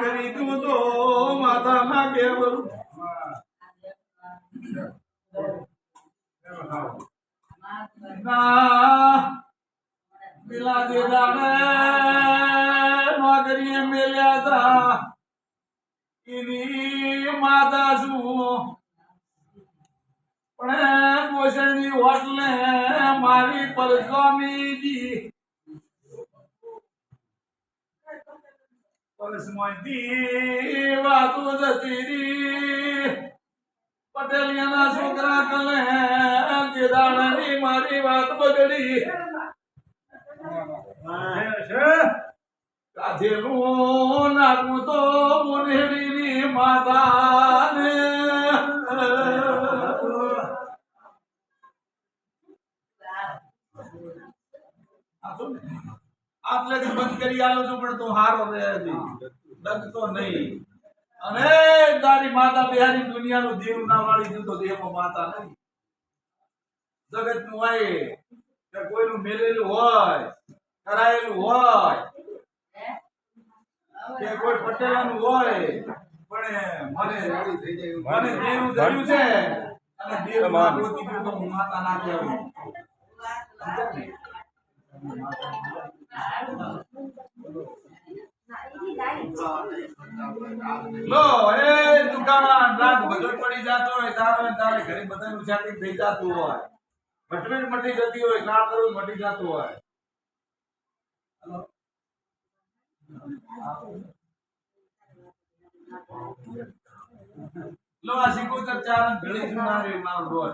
કરી તું તો માતા કેવલ ના પેલા દેદાને નોકરીએ મેલ્યા તા એની માતા શું પણ પોષણની હોટલે મારી પરસ્વામીજી પરસમાંથી વાતો જતી. રહી પટેલિયાના છોકરા કલે કેદાણાની મારી વાત બગડી કાધેલું નાખું તો મુનેરીની માતાને આટલેથી બંધ કરી આલો છું પણ તું હારો રહે ડગતો નહીં. અને તારી માતા બિહારી દુનિયાનું દેવ ના વાળી દીધો દેહમાં માતા નહીં. જગતનું હોય કે કોઈનું મેલેલું હોય કરાયેલું હોય કે કોઈ પટેલાનું હોય પણ મને મને દેવ ધર્યું છે અને દેવ માતા ના કહેવું લો એ દુકાન રાગ બધો પડી જાતો હોય તારો ને તારે ઘરે બધાનું સેટિંગ થઈ જાતું હોય ભટવેલ મટી જતી હોય કાળ કરવું મટી જાતું હોય લો આ સિકોતર ચાર ઘડી સુનારી મારો રોજ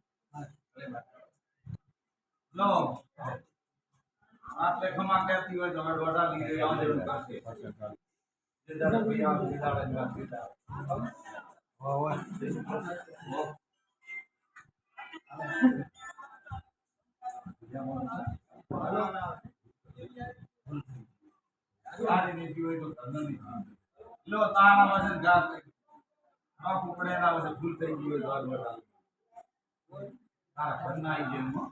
આટલે ખમા કહેતી હોય તો હવે દોઢા લીધે આવજે એવું કરશે જે દાડે કોઈ આવે તે દાડે જ વાત કીધા. સારી નીતિ હોય તો ધંધો નહીં. લો તારા પાસે ઘા આ કુકડે ના પાસે ફૂલ થઈ ગયું હોય તો આ બધા. તારા ઘરના આઈ જેમ હો.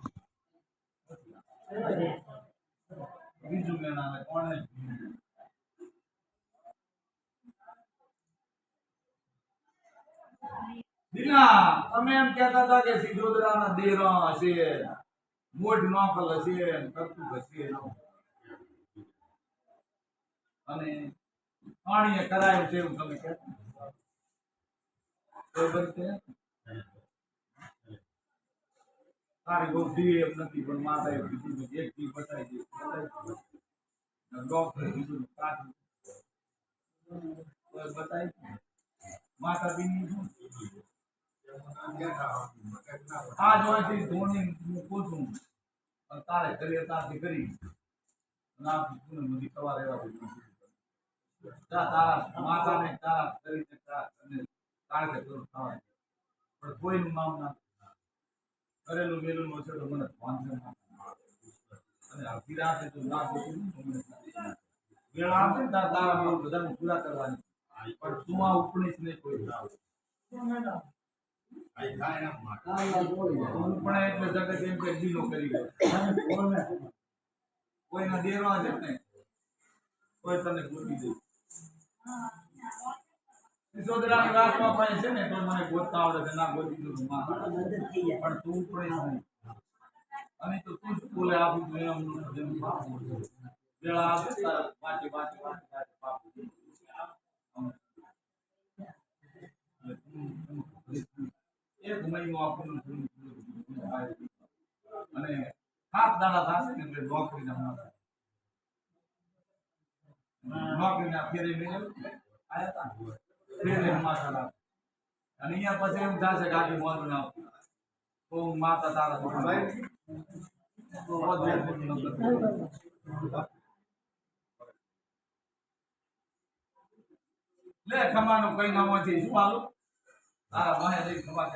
બીજું તમે એમ કહેતા હતા કે સિદ્ધોદરાના દેરા હશે. મોઢ નોકલ હશે કરતું હશે અને પાણીએ કરાયું છે એવું તમે કહેતા તારી બહુ ધી નથી, પણ માતા એ કીધું એક ધી બતાવી દે ડોક્ટર કીધું કાઢું બતાવી માતા બીની શું આ જોઈથી ધોની હું પૂછું, પણ તારે કરીએ તારથી કરી ના આ ને બધી સવાર એવા તારા માતાને તારા કરીને તારા અને તારે કે કરું થવાય પણ કોઈનું નામ ના કરેલું નો છે તો મને વાંધો ના અને વિરાટ તો ના જોતું તો મને વેળ આવશે ને તારા તારા મેળ બધાને પૂરા કરવાની. પણ તું આ ઉપનીશ નહીં કોઈ હું પણ એટલે જગત એમ કે ઢીલો કરી ગયો કોઈના દેવા જ ને કોઈ તને ગોતી દે. સિસોદરાની વાતમાં પણ છે ને તો મને ગોતતા આવડે છે ના ગોતી દઉં માં પણ તું પણ નહીં અને તો તું જ બોલે આપું છું એમ જેમ બાપુ છે. વેળા આવે તારા વાંચે વાંચે વાંચે વાંચે બાપુ છે. એક મહિનો આપણને થોડું થોડું થોડું થાય. અને સાત દાડા થશે ને એટલે નોકરીના માથે. નોકરીના ફેરે મેં આયા તા ફેરે માથા લાગે. અહીંયા પછી એમ થાય છે કે ના માતા તારા લે ખમાનું કઈ નામોથી શું હાલું તારા મહે જઈ ખમા